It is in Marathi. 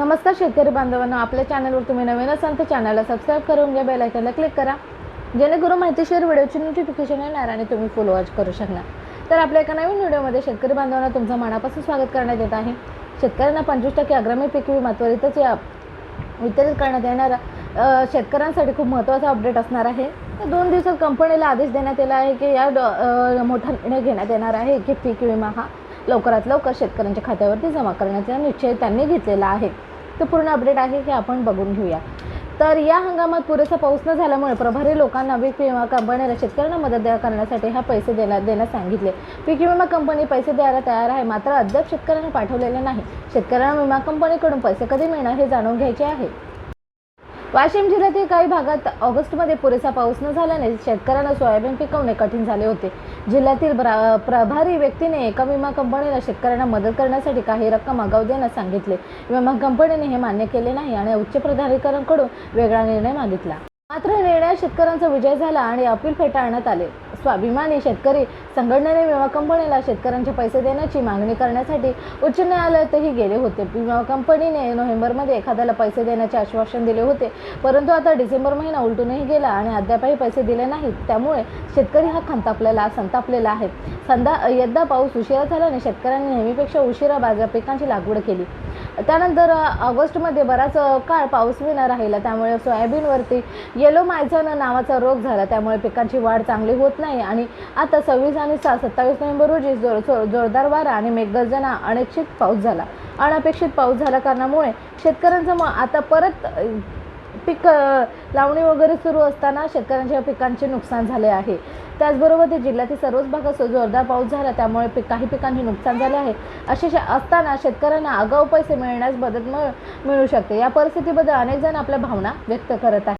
नमस्कार शेतकरी बांधवांनो आपल्या चॅनलवर तुम्ही नवीन असाल तर चॅनलला सबस्क्राईब करून घ्या बेलायकनला क्लिक करा. जेणेकरून माहितीशीर व्हिडिओची नोटिफिकेशन येणार आणि तुम्ही फुल वॉच करू शकणार. तर आपल्या एका नवीन व्हिडिओमध्ये शेतकरी बांधवांना तुमचं मनापासून स्वागत करण्यात येत आहे. शेतकऱ्यांना पंचवीस टक्के अग्रामी पीक विमा त्वरितच या वितरित करण्यात येणारा. शेतकऱ्यांसाठी खूप महत्त्वाचा अपडेट असणार आहे. तर दोन दिवसात कंपनीला आदेश देण्यात आला आहे की या मोठा निर्णय घेण्यात येणार आहे की पीक विमा हा लवकरात लवकर शेतकऱ्यांच्या खात्यावरती जमा करण्याचा निश्चय त्यांनी घेतलेला आहे. तो पूर्ण अपडेट आहे हे आपण बघून घेऊया. तर या हंगामात पुरेसा पाऊस न झाल्यामुळे प्रभारी लोकांना पीक विमा कंपनीला शेतकऱ्यांना मदत द्या करण्यासाठी हा पैसे देण्या देण्यास सांगितले. पीक विमा कंपनी पैसे द्यायला तयार आहे मात्र अद्याप शेतकऱ्यांना पाठवलेले नाही. शेतकऱ्यांना विमा कंपनीकडून पैसे कधी मिळणार हे जाणून घ्यायचे आहे. वाशिम जिल्ह्यातील काही भागात ऑगस्टमध्ये पुरेसा पाऊस न झाल्याने शेतकऱ्यांना सोयाबीन पिकवणे कठीण झाले होते. जिल्ह्यातील प्रभारी व्यक्तीने एका विमा कंपनीला शेतकऱ्यांना मदत करण्यासाठी काही रक्कम आगाऊ देण्यास सांगितले. विमा कंपनीने हे मान्य केले नाही आणि उच्च प्राधिकरणकडून वेगळा निर्णय मागितला. मात्र निर्णय शेतकऱ्यांचा विजय झाला आणि अपील फेटाळण्यात आले. स्वाभिमानी शेतकरी संघटनेने विमा कंपनीला शेतकऱ्यांचे पैसे देण्याची मागणी करण्यासाठी उच्च न्यायालयातही गेले होते. विमा कंपनीने नोव्हेंबरमध्ये एखाद्याला पैसे देण्याचे आश्वासन दिले होते. परंतु आता डिसेंबर महिना उलटूनही गेला आणि अद्यापही पैसे दिले नाहीत. त्यामुळे शेतकरी हा खंतापलेला संतापलेला आहे. संदा यदा पाऊस उशिरा झाल्याने शेतकऱ्यांनी नेहमीपेक्षा उशिरा बाजार पिकांची लागवड केली. त्यानंतर ऑगस्टमध्ये बराच काळ पाऊस विना राहिला. त्यामुळे सोयाबीनवरती येलो मायझन नावाचा रोग झाला. त्यामुळे पिकांची वाढ चांगली होत नाही आणि आता सव्वीस आणि सा सत्तावीस नोव्हेंबर रोजी जोर जोर- जोरदार वारा आणि मेघगर्जना अनपेक्षित पाऊस झाला. अनपेक्षित पाऊस झाल्या कारणामुळे शेतकऱ्यांचं मग आता परत पीक लावणी वगैरे सुरू असताना शेतकऱ्यांच्या पिकांचे नुकसान झाले आहे. त्याचबरोबर ते जिल्ह्यातील सर्वच भागात जोरदार पाऊस झाला त्यामुळे पीक काही पिकांचे नुकसान झाले आहे. असे श- असताना शेतकऱ्यांना आगाऊ पैसे मिळण्यास मदत मिळ- मिळू शकते. या परिस्थितीबद्दल अनेक जण आपल्या भावना व्यक्त करत आहेत.